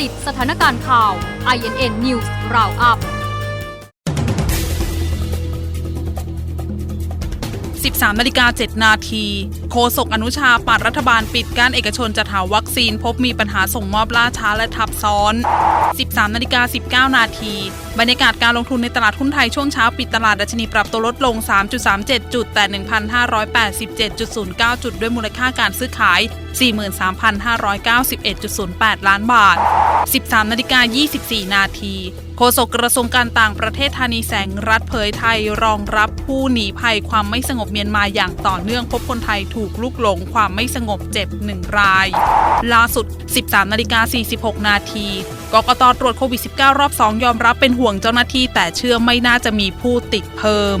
ติดสถานการณ์ข่าว INN News Roundup 13นาฬิกา7นาทีโฆษกอนุชาปัดรัฐบาลปิดการเอกชนจัดหาวัคซีนพบมีปัญหาส่งมอบล่าช้าและทับซ้อน 13นาฬิกา19 นาที บรรยากาศการลงทุนในตลาดหุ้นไทยช่วงเช้าปิดตลาดดัชนีปรับตัวลดลง 3.37 จุดแต่ 1,587.09 จุดด้วยมูลค่าการซื้อขาย 43,591.08 ล้านบาท 13นาฬิกา24 นาทีโฆษกกระทรวงการต่างประเทศธานีแสงรัฐเผยไทยรองรับผู้หนีภัยความไม่สงบเมียนมาอย่างต่อเนื่องพบคนไทยถูกลุกหลงความไม่สงบเจ็บหนึ่งราย ล่าสุด 13นาฬิกา46 นาทีกกตตรวจโควิด -19 รอบ 2 ยอมรับเป็นห่วงเจ้าหน้าที่แต่เชื่อไม่น่าจะมีผู้ติดเพิ่ม